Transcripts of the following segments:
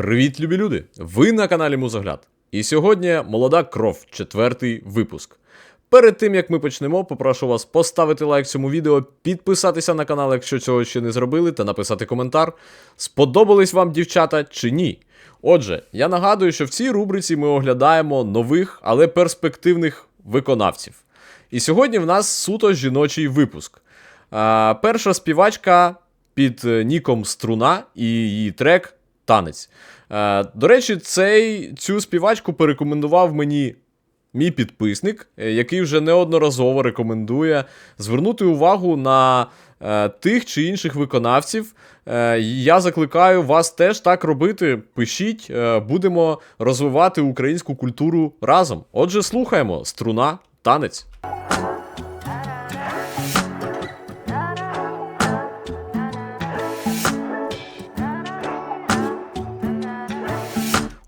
Привіт, любі люди! Ви на каналі Музогляд. І сьогодні молода кров, четвертий випуск. Перед тим як ми почнемо, попрошу вас поставити лайк цьому відео, підписатися на канал, якщо цього ще не зробили, та написати коментар. Сподобались вам дівчата чи ні? Отже, я нагадую, що в цій рубриці ми оглядаємо нових, але перспективних виконавців. І сьогодні в нас суто жіночий випуск. Перша співачка під е, ніком Струна і її трек Танець. Е, до речі, цей, цю співачку порекомендував мені мій підписник, е, який вже неодноразово рекомендує звернути увагу на е, тих чи інших виконавців. Е, я закликаю вас теж так робити. Пишіть, будемо розвивати українську культуру разом. Отже, слухаємо струна, танець.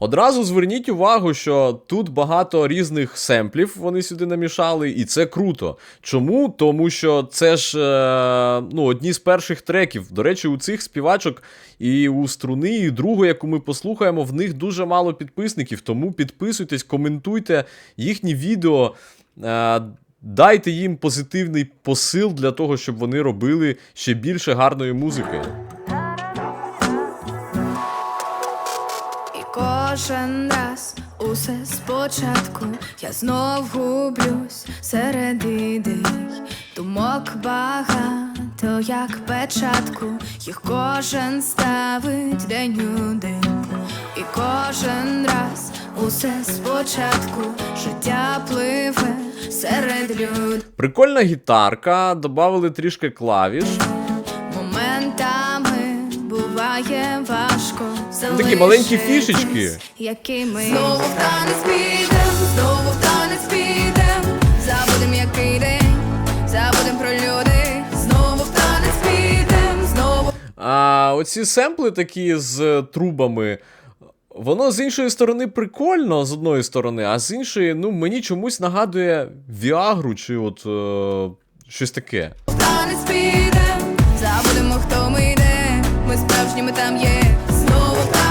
Одразу зверніть увагу, що тут багато різних семплів вони сюди намішали, і це круто. Чому? Тому що це ж е, ну, одні з перших треків. До речі, у цих співачок і у струни, і другу, яку ми послухаємо, в них дуже мало підписників. Тому підписуйтесь, коментуйте їхні відео. Е, Дайте їм позитивний посил для того, щоб вони робили ще більше гарної музики. Кожен раз усе спочатку я знов гублюсь серед ідей Думок багато, як печатку, їх кожен ставить день у день. І кожен раз усе спочатку життя пливе серед людей. Прикольна гітарка, додали трішки клавіш. Такі маленькі фішечки. Знову в танець підем, знову в танець підем. Забудем, який день, забудем про люди. Знову в танець підем, знову. А оці семпли такі з трубами. Воно з іншої сторони прикольно, з одної сторони, а з іншої, ну, мені чомусь нагадує Віагру чи от е, щось таке. Танець підем, забудемо, хто ми йде. Ми справжні, ми там є. Знову в танець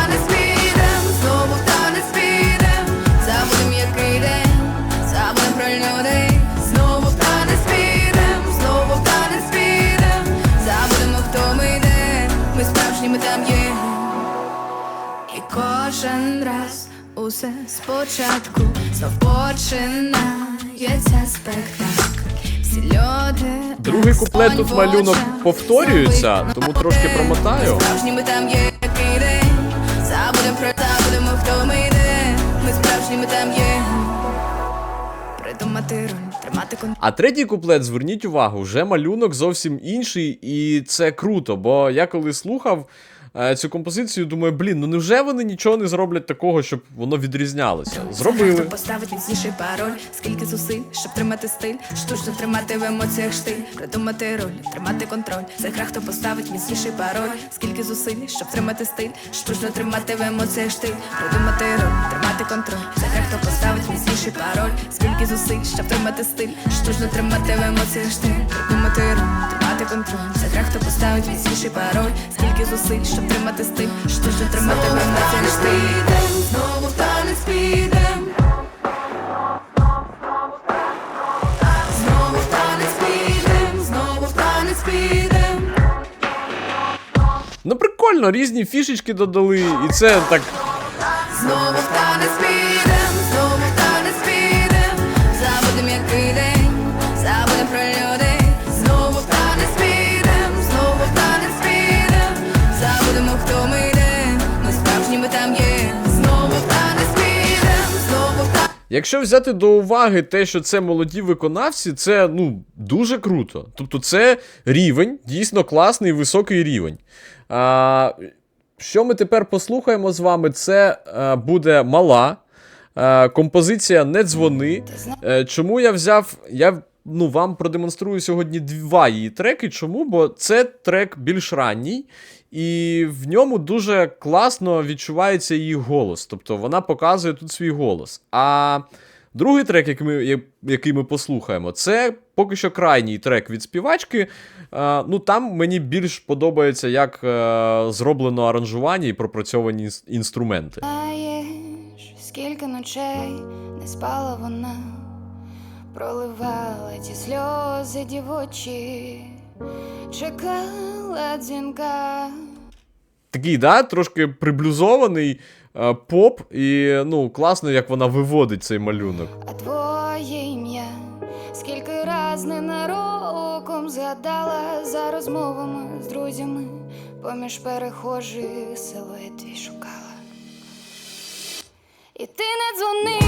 кожен раз усе спочатку знов починається спектакль. Всі люди Другий куплет тут малюнок повторюється, тому трошки промотаю. Ми Справжні ми там є який день. Забудем про забудемо, хто ми йде. Ми справжні ми там є. Придумати роль, тримати контроль. А третій куплет, зверніть увагу, вже малюнок зовсім інший, і це круто. Бо я коли слухав цю композицію, думаю, блін, ну невже вони нічого не зроблять такого, щоб воно відрізнялося? Зробили. Поставить міцніший пароль, скільки зусиль, щоб тримати стиль, штучно тримати в емоціях штиль, придумати роль, тримати контроль. За гра, хто поставить міцніший пароль, скільки зусиль, щоб тримати стиль, штучно тримати в емоціях штиль, придумати роль, тримати контроль. За гра, хто поставить міцніший пароль, скільки зусиль, щоб тримати стиль, штучно тримати в емоціях штиль, придумати роль, тримати контроль. За гра, хто поставить міцніший пароль, скільки зусиль, щоб тримати стиль, штучно тримати в емоціях штиль. Знову в танець підем. Знову в танець підем, знову в танець підем. Ну прикольно, різні фішечки додали, і це так Знову в танець Якщо взяти до уваги те, що це молоді виконавці, це ну дуже круто. Тобто, це рівень, дійсно класний, високий рівень. А, що ми тепер послухаємо з вами? Це а, буде мала. е, композиція Не дзвони. Е, чому я взяв. Я ну, вам продемонструю сьогодні два її треки. Чому? Бо це трек більш ранній, і в ньому дуже класно відчувається її голос. Тобто вона показує тут свій голос. А Другий трек, який ми, який ми послухаємо, це поки що крайній трек від співачки. Е, ну там мені більш подобається, як е, зроблено аранжування і пропрацьовані інс- інструменти. Скільки ночей не спала вона, проливала ті сльози дівочі, чекала дзвінка. Такий, да, трошки приблюзований е, поп, і ну, класно, як вона виводить цей малюнок. А твоє ім'я, скільки раз ненароком згадала за розмовами з друзями, поміж перехожих силует твій шукала. І ти не дзвони,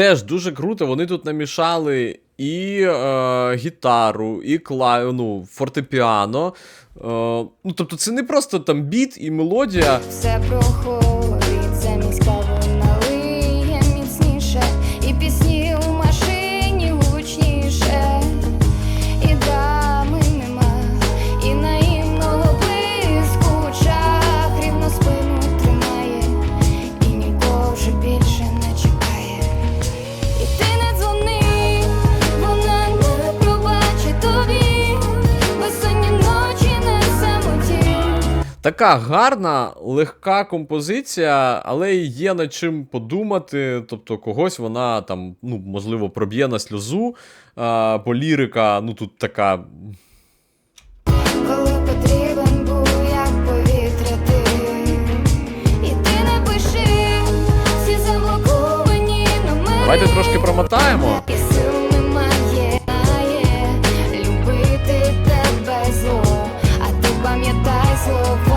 Теж дуже круто, вони тут намішали і е, гітару, і кла... ну, фортепіано. Е, ну, тобто це не просто там біт і мелодія. Все проходить Така гарна, легка композиція, але й є над чим подумати. Тобто, когось вона там, ну, можливо, проб'є на сльозу. А, бо лірика, ну тут така. І. Давайте трошки промотаємо. І любити тебе зло, а ти пам'ятай слова,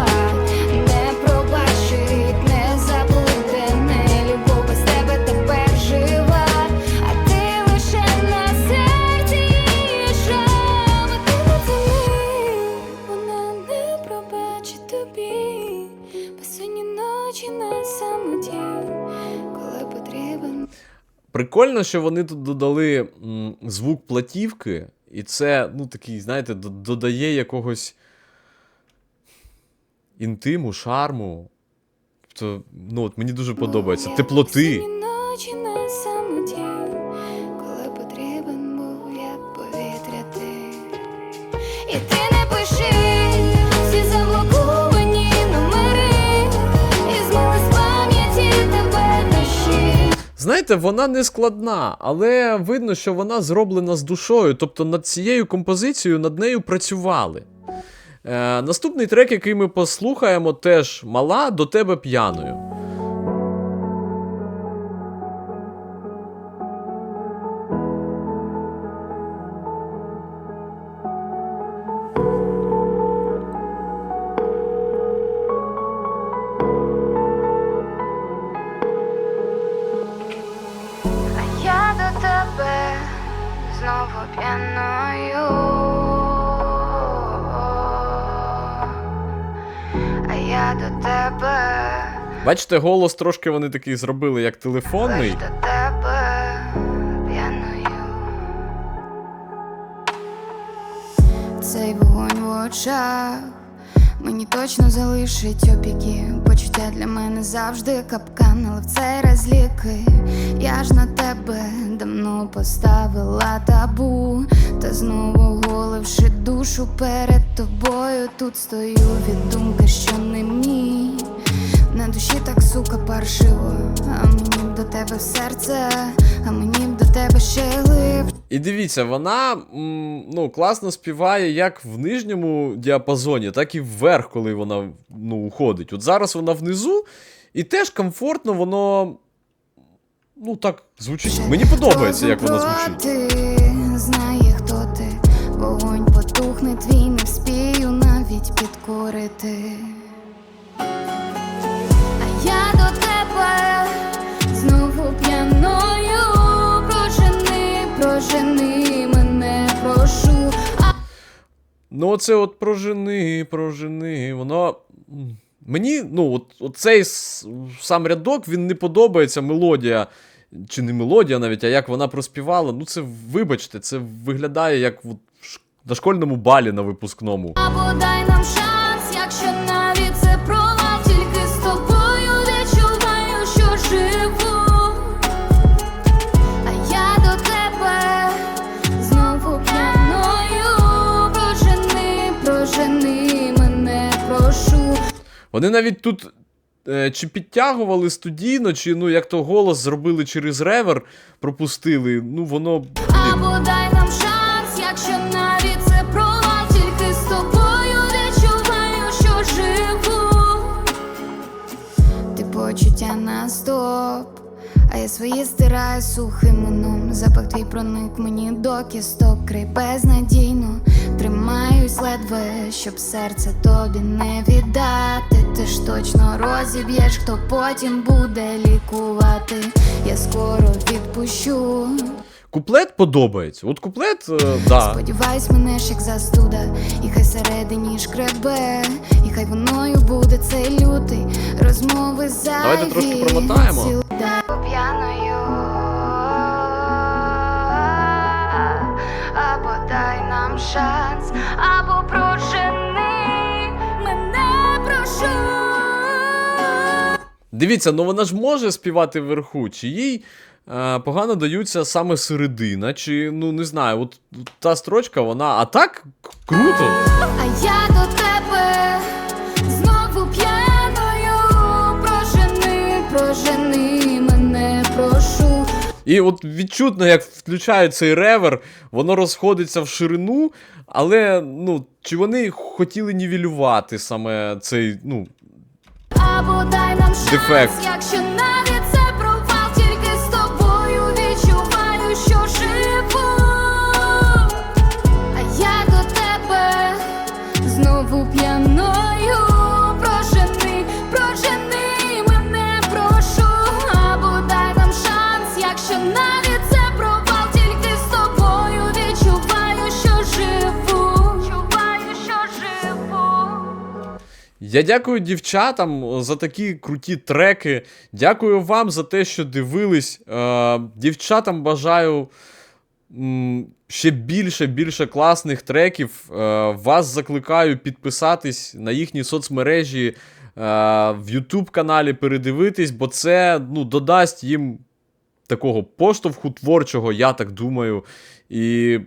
Прикольно, що вони тут додали м, звук платівки, і це, ну, такий, знаєте, додає якогось інтиму, шарму. Тобто, ну, от мені дуже подобається. Теплоти. Безсонні ночі на самоті, Знаєте, вона не складна, але видно, що вона зроблена з душою. Тобто над цією композицією над нею працювали. Е, наступний трек, який ми послухаємо, теж мала до тебе п'яною. Бачите, голос трошки вони такий зробили, як телефонний. Цей вогонь в очах мені точно залишить опіки. Почуття для мене завжди капкан, але в цей раз ліки. Я ж на тебе давно поставила табу, та знову голивши душу перед тобою. Тут стою від думки, що не мій. На душі так сука паршиво, а мені б до тебе в серце, а мені б до тебе ще глиб. І дивіться, вона ну, класно співає як в нижньому діапазоні, так і вверх, коли вона ну, уходить. От зараз вона внизу, і теж комфортно воно. Ну, так звучить. Мені подобається, як вона звучить. Знає, хто ти, вогонь потухне твій, не вспію навіть підкорити. Ну, оце от про жени, про жени, воно. Мені, ну, от, цей сам рядок, він не подобається, мелодія. Чи не мелодія навіть, а як вона проспівала. Ну, це, вибачте, це виглядає як в на школьному балі на випускному. Або дай нам Вони навіть тут е, чи підтягували студійно, чи ну як то голос зробили через ревер, пропустили. Ну воно. Або дай нам шанс, якщо навіть це провал, тільки з тобою відчуваю, що живу. Ти почуття на стоп, а я свої стираю сухим мином. Запах твій проник мені до кісток, край безнадійно. Тримаюсь ледве, щоб серце тобі не віддати. Ти ж точно розіб'єш, хто потім буде лікувати. Я скоро відпущу. Куплет подобається. От куплет, е, да. Сподіваюсь, мене ж як застуда, і хай всередині шкребе, і хай воною буде цей лютий розмови зайві. Давайте трошки промотаємо. Ціл- Да. П'яною дай нам шанс, або прожени мене прошу. Дивіться, ну вона ж може співати вверху, чи їй е, погано даються саме середина, чи ну не знаю, от та строчка, вона. А так круто. А я до тебе І от відчутно, як включають цей ревер, воно розходиться в ширину, але ну, чи вони хотіли нівелювати саме цей, ну, Або дай нам шанс, Дефект. якщо навіть Я дякую дівчатам за такі круті треки. Дякую вам за те, що дивились. Е, дівчатам бажаю ще більше, більше класних треків. Е, вас закликаю підписатись на їхні соцмережі, е, в YouTube каналі передивитись, бо це ну, додасть їм такого поштовху творчого, я так думаю. І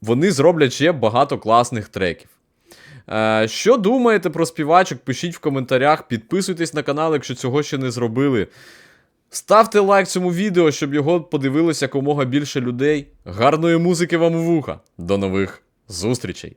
вони зроблять ще багато класних треків. Е, що думаєте про співачок? Пишіть в коментарях, підписуйтесь на канал, якщо цього ще не зробили. Ставте лайк цьому відео, щоб його подивилось якомога більше людей. Гарної музики вам у вуха. До нових зустрічей!